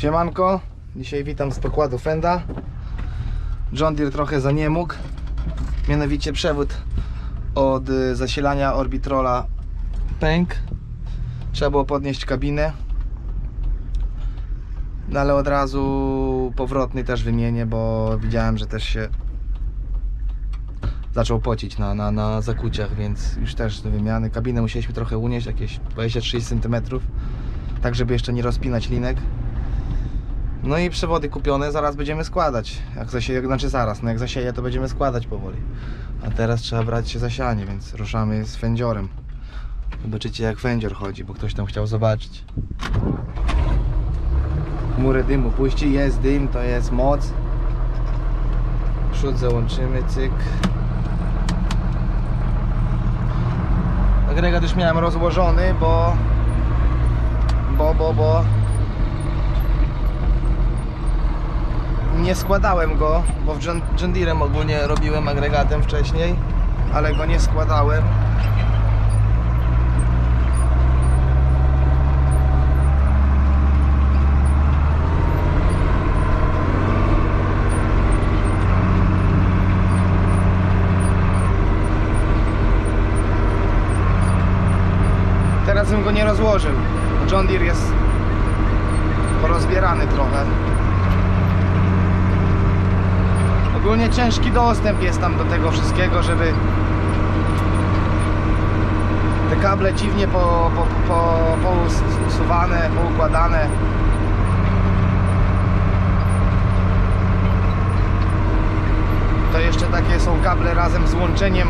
Siemanko, dzisiaj witam z pokładu Fenda. John Deere trochę za nie mógł. Mianowicie przewód od y, zasilania Orbitrola pękł. Trzeba było podnieść kabinę. No ale od razu powrotny też wymienię, bo widziałem, że też się zaczął pocić na, na, na zakuciach, więc już też do wymiany. Kabinę musieliśmy trochę unieść, jakieś 23 cm, tak żeby jeszcze nie rozpinać linek. No i przewody kupione, zaraz będziemy składać. Jak zasieje, znaczy zaraz, no jak zasieje to będziemy składać powoli. A teraz trzeba brać się za sianie, więc ruszamy z fędziorem. Zobaczycie jak fędzior chodzi, bo ktoś tam chciał zobaczyć. Chmury dymu puści, jest dym, to jest moc. Przód załączymy, cyk. Agregat już miałem rozłożony, bo... Bo, bo, bo... nie składałem go, bo w John, ogólnie robiłem agregatem wcześniej, ale go nie składałem. Teraz bym go nie rozłożył. John Deere jest porozbierany trochę. Ogólnie ciężki dostęp jest tam do tego wszystkiego, żeby te kable dziwnie po, po, po, pousuwane, poukładane. To jeszcze takie są kable razem z łączeniem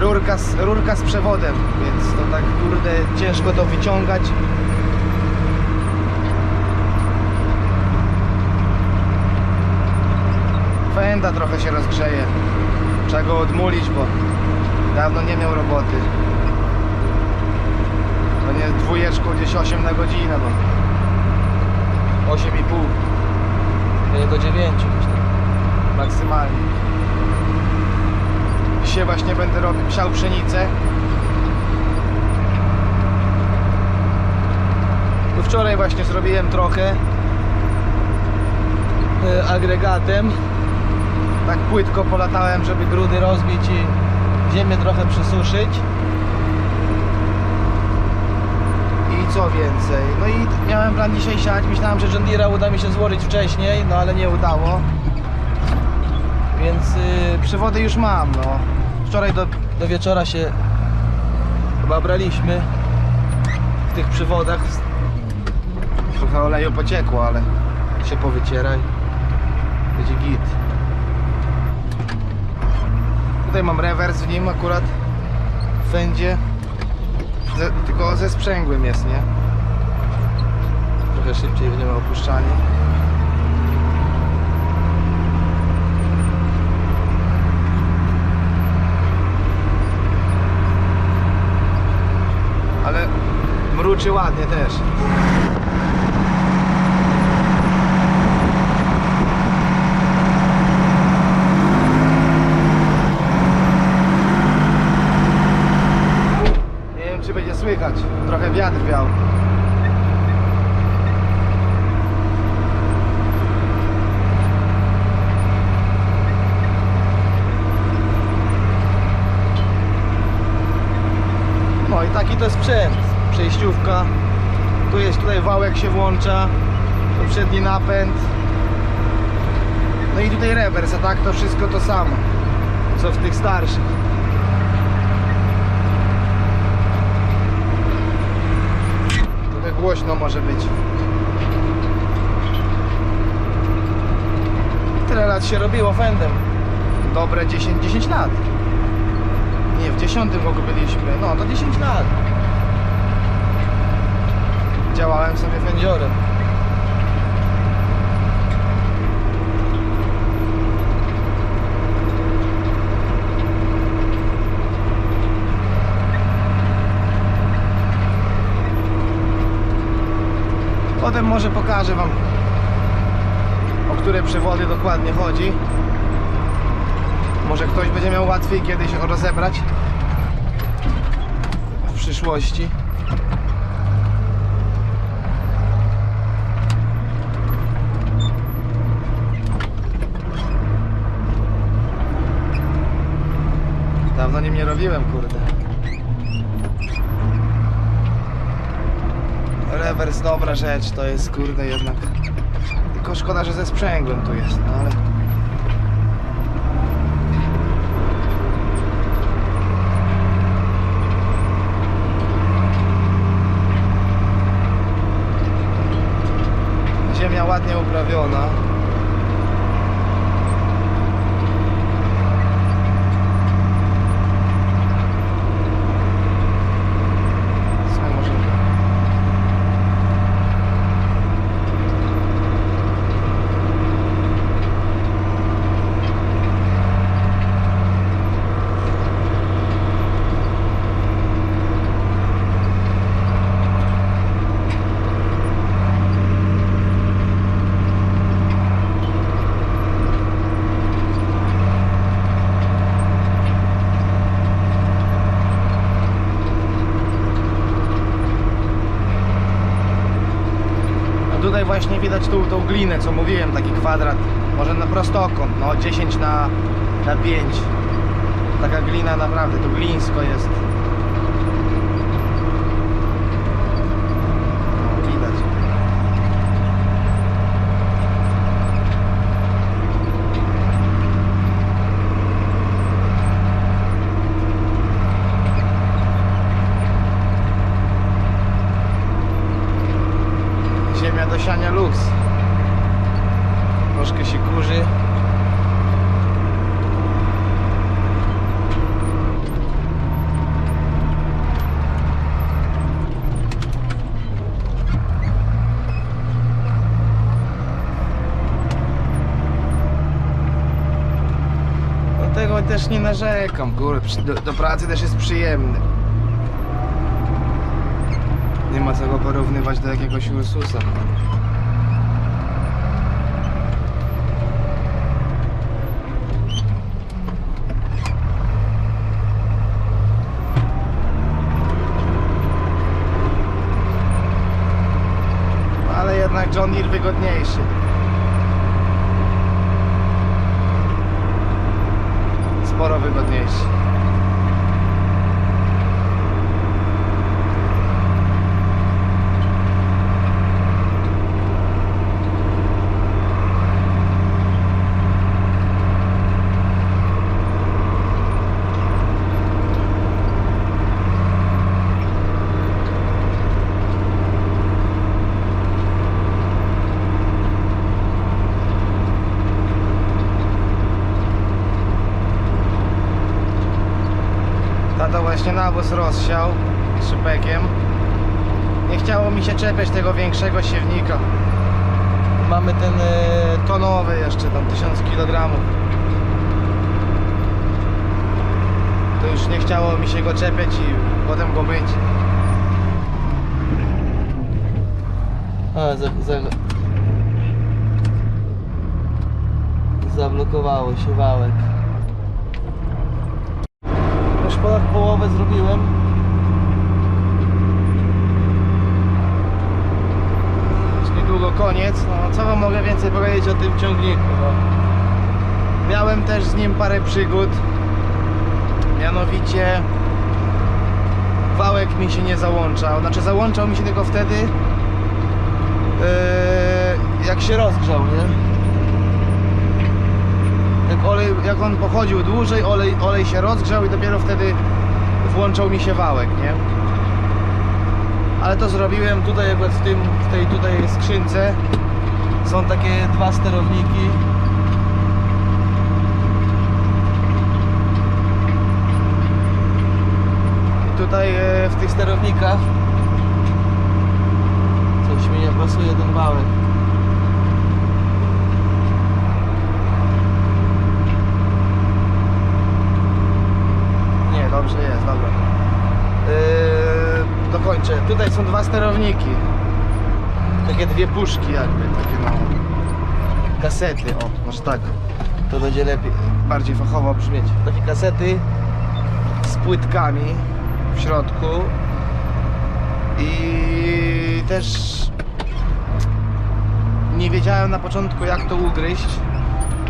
rurka z, rurka z przewodem, więc to tak kurde ciężko to wyciągać. Fenda trochę się rozgrzeje. Trzeba go odmulić, bo dawno nie miał roboty. To nie dwójeczką gdzieś 8 na godzinę, bo 8,5 Nie do dziewięciu gdzieś tam. maksymalnie. Dzisiaj właśnie będę robił, psiał pszenicę. Tu wczoraj właśnie zrobiłem trochę e, agregatem. Tak płytko polatałem, żeby grudy rozbić i ziemię trochę przysuszyć. I co więcej? No i miałem plan dzisiaj siać. Myślałem, że John Deere'a uda mi się złożyć wcześniej, no ale nie udało. Więc yy, przewody już mam, no. Wczoraj do, do wieczora się chyba braliśmy w tych przewodach. Trochę oleju pociekło, ale się powycieraj. Będzie git. Tutaj mam rewers w nim akurat w fędzie. Ze, tylko ze sprzęgłym jest, nie? Trochę szybciej będziemy opuszczani. Ale mruczy ładnie też. Nie wiem czy będzie słychać. Trochę wiatr wiał. No i taki to sprzęt. Przejściówka. Tu jest tutaj wałek się włącza. Tu przedni napęd. No i tutaj rewers, a tak to wszystko to samo. Co w tych starszych. Trochę głośno może być. Tyle lat się robiło fendem. Dobre 10, 10 lat. Nie, w 10 roku byliśmy. No, to 10 lat. Działałem sobie fędziorem. Potem może pokażę Wam o które przewody dokładnie chodzi. Może ktoś będzie miał łatwiej kiedyś rozebrać w przyszłości. Robiłem, kurde. Rewers dobra rzecz, to jest kurde jednak. Tylko szkoda, że ze sprzęgłem tu jest, no ale. Ziemia ładnie uprawiona. Co może... A tutaj właśnie widać tu tą glinę, co mówiłem, taki kwadrat, może na prostokąt, no 10 na, na 5. Taka glina naprawdę, to glińsko jest. No, widać. Ziemia do siania luz. Troszkę się kurzy. Do tego też nie narzekam, kurde, do, do pracy też jest przyjemny. Nie ma co go porównywać do jakiegoś Ursusa. Ale jednak John Deere wygodniejszy. Sporo wygodniejszy. Nawóz rozsiał szypekiem. Nie chciało mi się czepiać tego większego siewnika. Mamy ten... E, Tonowy jeszcze, tam 1000 kg. To już nie chciało mi się go czepiać i potem go myć. a, za, za, zablokowało się wałek. Już ponad połowę zrobiłem. Już niedługo koniec. No, co wam mogę więcej powiedzieć o tym ciągniku? No. Miałem też z nim parę przygód. Mianowicie wałek mi się nie załączał. Znaczy załączał mi się tylko wtedy, yy, jak się rozgrzał, nie? Jak, olej, jak on pochodził dłużej, olej, olej się rozgrzał i dopiero wtedy włączał mi się wałek, nie? Ale to zrobiłem tutaj akurat w tym, w tej tutaj skrzynce. Są takie dwa sterowniki. I tutaj e, w tych sterownikach coś mi nie pasuje ten wałek. Nie, dobrze jest, dobra. Yy, dokończę. Tutaj są dwa sterowniki. Takie dwie puszki jakby, takie no. Kasety, o, może tak. To będzie lepiej, bardziej fachowo brzmieć. Takie kasety z płytkami w środku. I też nie wiedziałem na początku jak to ugryźć.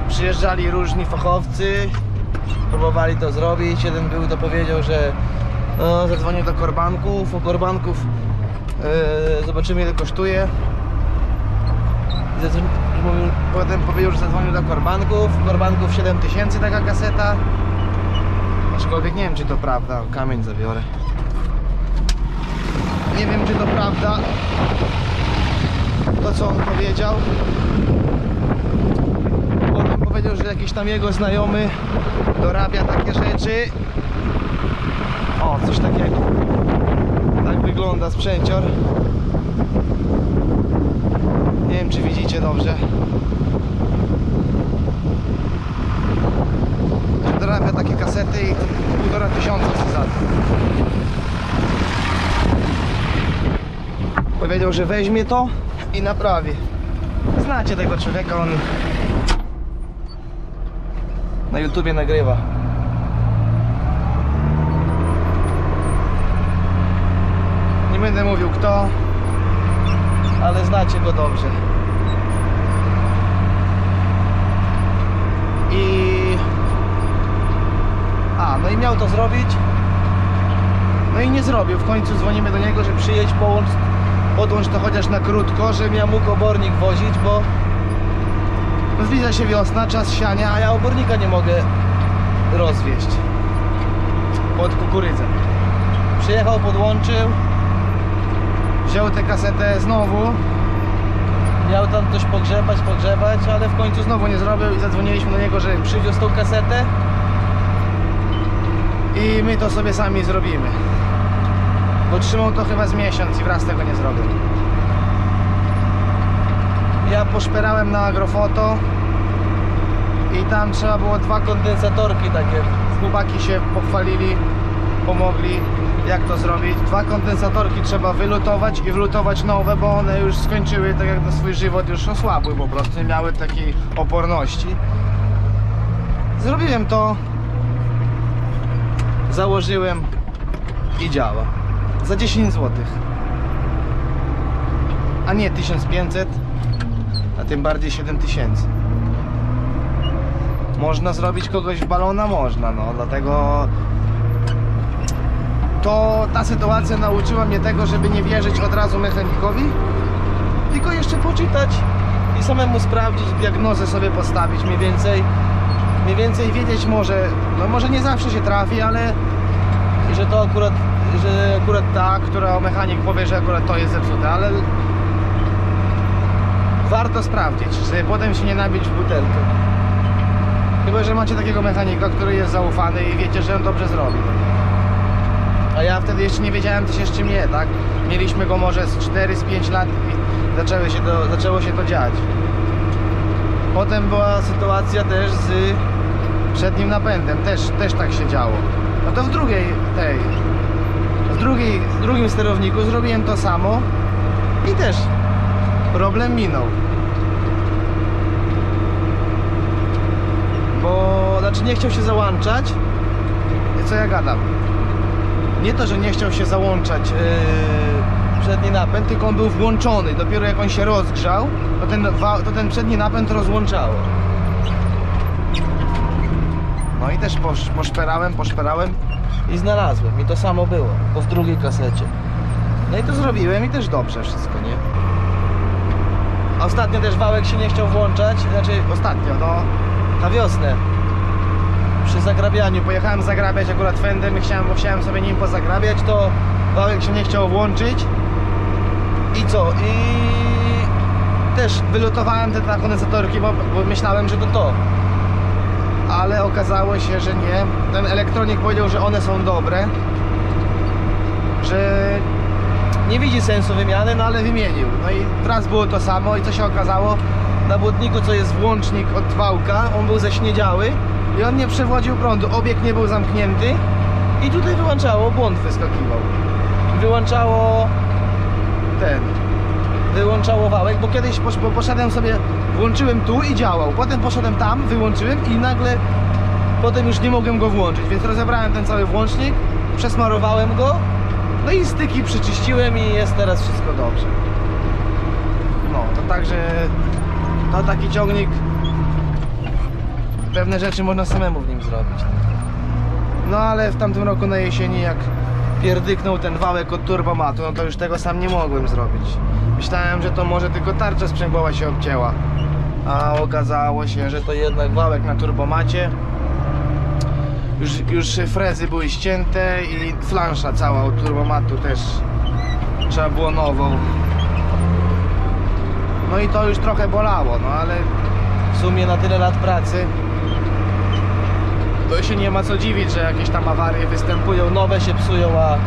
Przyjeżdżali różni fachowcy próbowali to zrobić. Jeden był, to powiedział, że no, zadzwonił do korbanków, u korbanków yy, zobaczymy ile kosztuje. Potem powiedział, że zadzwonił do korbanków, korbanków 7000 taka kaseta. Aczkolwiek nie wiem czy to prawda, kamień zabiorę. Nie wiem czy to prawda to co on powiedział. Potem powiedział, że jakiś tam jego znajomy dorabia takie rzeczy. O, coś takiego. Tak wygląda sprzęcior. Nie wiem czy widzicie dobrze. Dorabia takie kasety i półtora tysiąca za. Powiedział, że weźmie to i naprawi. Znacie tego człowieka, on na YouTubie nagrywa. Nie będę mówił kto, ale znacie go dobrze. I a, no i miał to zrobić. No i nie zrobił. W końcu dzwonimy do niego, że przyjedź, połącz, podłącz to chociaż na krótko, żebym ja mógł obornik wozić, bo zbliża się wiosna, czas siania, a ja obornika nie mogę rozwieść pod kukurydzę. Przyjechał, podłączył, wziął tę kasetę znowu, miał tam coś pogrzebać, pogrzebać, ale w końcu znowu nie zrobił i zadzwoniliśmy do niego, że przywiózł tą kasetę i my to sobie sami zrobimy. Bo trzymał to chyba z miesiąc i wraz tego nie zrobił. Ja poszperałem na agrofoto i tam trzeba było dwa kondensatorki takie. Chłopaki się pochwalili, pomogli jak to zrobić. Dwa kondensatorki trzeba wylutować i wlutować nowe, bo one już skończyły tak jak na swój żywot już osłabły po prostu, nie miały takiej oporności. Zrobiłem to, założyłem i działa. Za 10 zł. A nie 1500, a tym bardziej 7000. Można zrobić kogoś balona? Można, no dlatego to ta sytuacja nauczyła mnie tego, żeby nie wierzyć od razu mechanikowi, tylko jeszcze poczytać i samemu sprawdzić, diagnozę sobie postawić mniej więcej, mniej więcej wiedzieć może, no może nie zawsze się trafi, ale że to akurat, że akurat ta, która mechanik powie, że akurat to jest zepsute, ale warto sprawdzić, żeby potem się nie nabić w butelkę. Chyba, że macie takiego mechanika, który jest zaufany i wiecie, że on dobrze zrobi. A ja wtedy jeszcze nie wiedziałem, co się z czym je, tak? Mieliśmy go może z 4, z 5 lat i zaczęły się to, zaczęło się to dziać. Potem była sytuacja też z przednim napędem, też, też tak się działo. No to w drugiej tej, w, drugiej, w drugim sterowniku zrobiłem to samo i też problem minął. Bo, znaczy nie chciał się załączać. I co ja gadam? Nie to, że nie chciał się załączać yy, przedni napęd, tylko on był włączony. Dopiero jak on się rozgrzał, to ten, to ten przedni napęd rozłączało. No i też posz, poszperałem, poszperałem i znalazłem. I to samo było, bo w drugiej kasecie. No i to zrobiłem i też dobrze wszystko, nie? Ostatnio też wałek się nie chciał włączać, znaczy ostatnio, no na wiosnę. Przy zagrabianiu, pojechałem zagrabiać akurat fendem i chciałem, bo chciałem sobie nim pozagrabiać, to wałek się nie chciał włączyć. I co? I też wylutowałem te dwa kondensatorki, bo, bo myślałem, że to to ale okazało się, że nie. Ten elektronik powiedział, że one są dobre, że nie widzi sensu wymiany, no ale wymienił. No i raz było to samo i co się okazało? Na błotniku, co jest włącznik od wałka, on był zaśniedziały i on nie przewodził prądu, obieg nie był zamknięty i tutaj wyłączało, błąd wyskakiwał. Wyłączało ten, wyłączało wałek, bo kiedyś posz, bo poszedłem sobie, włączyłem tu i działał, potem poszedłem tam, wyłączyłem i nagle potem już nie mogłem go włączyć, więc rozebrałem ten cały włącznik, przesmarowałem go, no i styki przyczyściłem i jest teraz wszystko dobrze. No, to także to taki ciągnik pewne rzeczy można samemu w nim zrobić. No ale w tamtym roku na jesieni jak pierdyknął ten wałek od turbomatu, no to już tego sam nie mogłem zrobić. Myślałem, że to może tylko tarcza sprzęgłowa się obcięła. A okazało się, że to jednak wałek na turbomacie. Już, już frezy były ścięte i flansza cała od turbomatu też trzeba było nową. No i to już trochę bolało, no ale w sumie na tyle lat pracy to się nie ma co dziwić, że jakieś tam awarie występują, nowe się psują, a,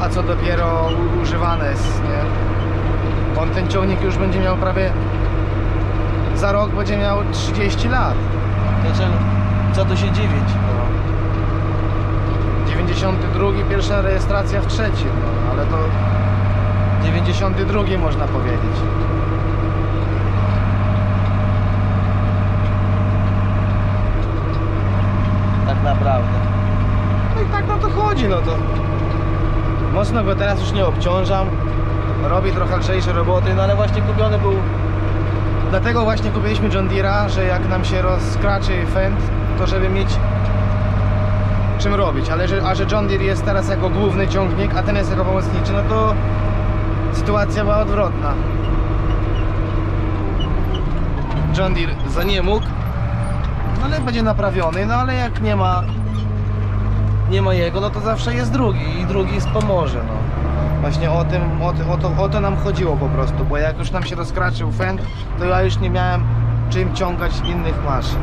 a co dopiero używane jest, nie? On ten ciągnik już będzie miał prawie za rok będzie miał 30 lat. Dlaczego? Co tu się dziwić? No. 92 pierwsza rejestracja w trzecim, no, ale to 92 można powiedzieć. Tak naprawdę. No i tak no to chodzi, no to mocno go teraz już nie obciążam. Robi trochę lżejsze roboty, no ale właśnie kupiony był Dlatego właśnie kupiliśmy John Deere'a, że jak nam się rozkraczy fend, to żeby mieć czym robić, ale że, a że John Deere jest teraz jako główny ciągnik, a ten jest jako pomocniczy, no to sytuacja była odwrotna. John Deere za nie mógł, ale będzie naprawiony, no ale jak nie ma nie ma jego, no to zawsze jest drugi i drugi pomoże, no. Właśnie o tym, o, o, to, o to nam chodziło po prostu, bo jak już nam się rozkraczył fend, to ja już nie miałem czym ciągać innych maszyn.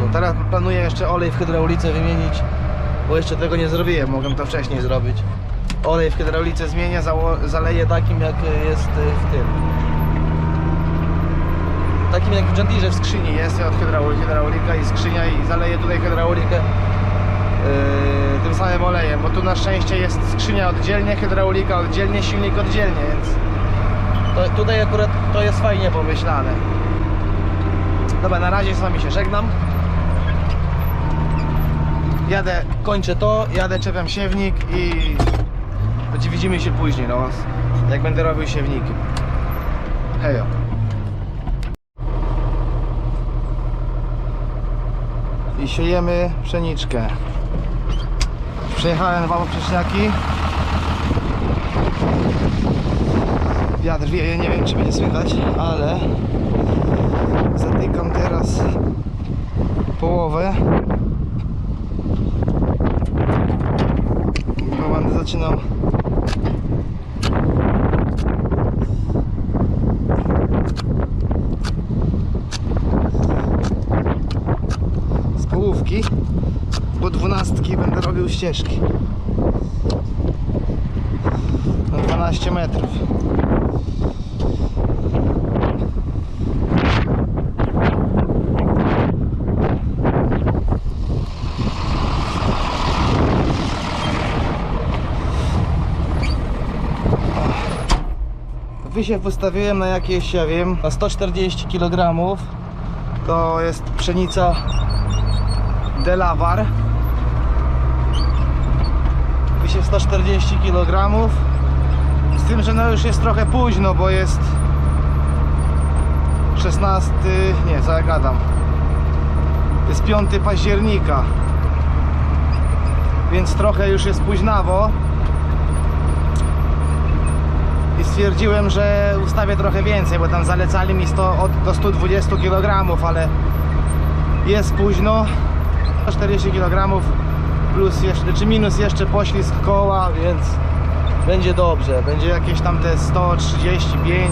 No teraz planuję jeszcze olej w hydraulice wymienić, bo jeszcze tego nie zrobiłem, mogłem to wcześniej zrobić. Olej w hydraulice zmienię, zaleję takim jak jest y, w tym. Takim jak w John Deere w skrzyni jest od hydraul- hydraulika i skrzynia i zaleję tutaj hydraulikę yy, tym samym olejem, bo tu na szczęście jest skrzynia oddzielnie, hydraulika oddzielnie, silnik oddzielnie, więc to, tutaj akurat to jest fajnie pomyślane. Dobra, na razie z wami się żegnam. Jadę, kończę to, jadę, czepiam siewnik i widzimy się później, no, jak będę robił siewniki. Hejo. I siejemy pszeniczkę. Przejechałem dwa poprzeczniaki. Wiatr wieje, nie wiem czy będzie słychać, ale zatykam teraz połowę. Bo będę zaczynał połówki, bo dwunastki będę robił ścieżki. Na 12 metrów. Wysiew wystawiłem na jakieś, ja wiem, na 140 kg. To jest pszenica Delawar. Wysiew 140 kg. Z tym, że no już jest trochę późno, bo jest 16, nie, co ja gadam. Jest 5 października. Więc trochę już jest późnawo. I stwierdziłem, że ustawię trochę więcej, bo tam zalecali mi 100, od, do 120 kg, ale jest późno. 40 kg plus jeszcze, czy minus jeszcze poślizg koła, więc będzie dobrze. Będzie jakieś tam te 135,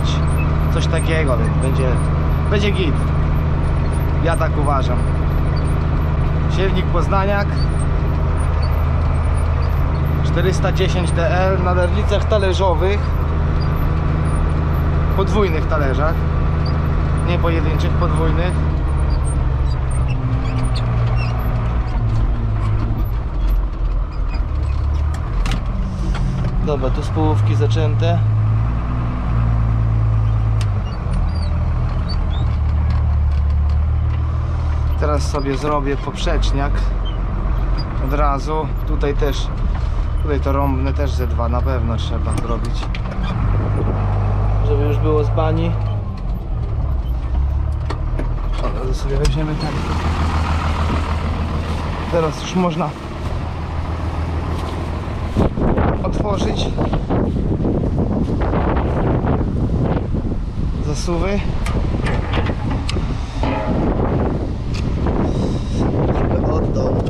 coś takiego, więc będzie, będzie git. Ja tak uważam. Siewnik Poznaniak 410 DL na nerlicach talerzowych podwójnych talerzach nie pojedynczych, podwójnych Dobra, tu z połówki zaczęte Teraz sobie zrobię poprzeczniak od razu. Tutaj też, tutaj to rąbne też ze dwa na pewno trzeba zrobić. Żeby już było z bani. Dobra, to sobie weźmiemy ten. Teraz już można otworzyć zasuwy. Od dołu,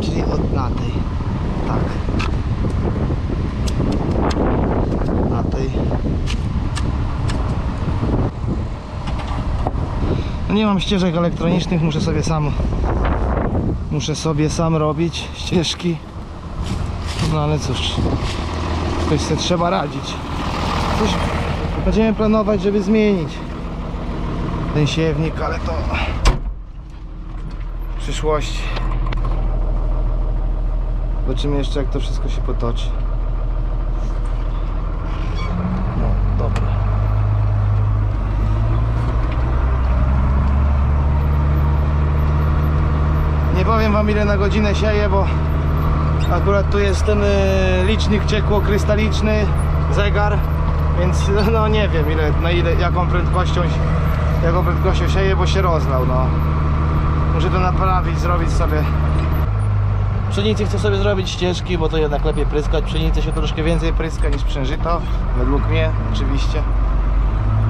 czyli od na tej. Tak. Na tej. No nie mam ścieżek elektronicznych, muszę sobie sam muszę sobie sam robić ścieżki. No ale cóż, coś sobie trzeba radzić. Coś będziemy planować, żeby zmienić ten siewnik, ale to w przyszłości. Zobaczymy jeszcze jak to wszystko się potoczy. No, dobra. Nie powiem wam ile na godzinę sieję, bo akurat tu jest ten y, licznik ciekło-krystaliczny, zegar, więc no nie wiem ile, na ile, jaką prędkością, jaką prędkością sieję, bo się rozlał, no. Muszę to naprawić, zrobić sobie. Pszenicy chcę sobie zrobić ścieżki, bo to jednak lepiej pryskać. Pszenicy się troszkę więcej pryska niż przężyto, według mnie oczywiście.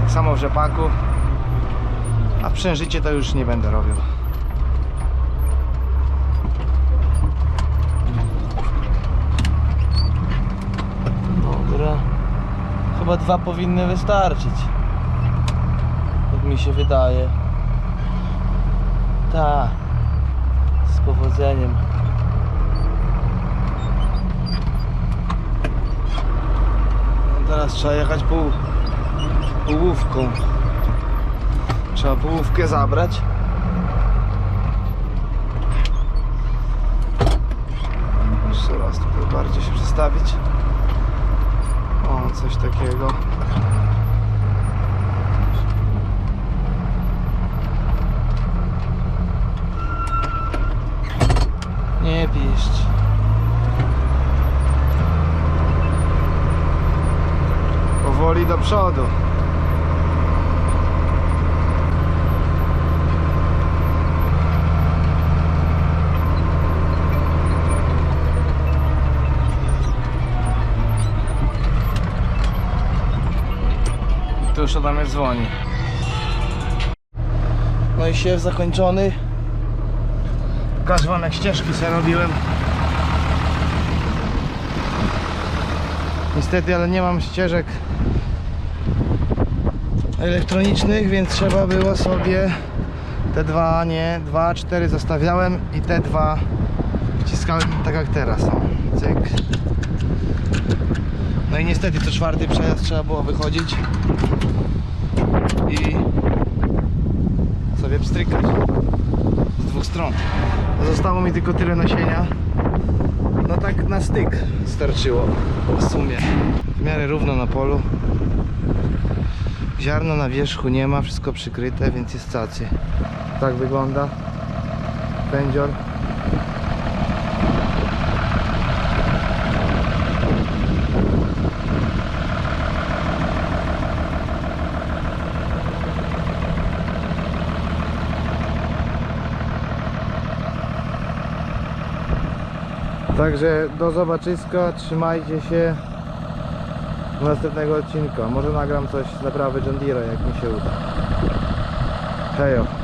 Tak samo w rzepaku. A w przężycie to już nie będę robił. Dobra. Chyba dwa powinny wystarczyć. Jak mi się wydaje. Tak. Z powodzeniem. No teraz trzeba jechać pół, połówką. Trzeba połówkę zabrać. Jeszcze raz tutaj bardziej się przestawić. Coś takiego. Nie piszcz. Powoli do przodu. Tu już ode mnie dzwoni. No i siew zakończony. Pokażę wam jak ścieżki sobie robiłem. Niestety, ale nie mam ścieżek elektronicznych, więc trzeba było sobie te dwa, nie, dwa, cztery zostawiałem i te dwa wciskałem tak jak teraz. O, cyk. No i niestety co czwarty przejazd trzeba było wychodzić i sobie pstrykać z dwóch stron. Zostało mi tylko tyle nasienia. No tak na styk starczyło w sumie. W miarę równo na polu. Ziarno na wierzchu nie ma, wszystko przykryte, więc jest cacy. Tak wygląda pędzior. Także do zobaczyska, trzymajcie się do następnego odcinka. Może nagram coś z naprawy John jak mi się uda. Hejo.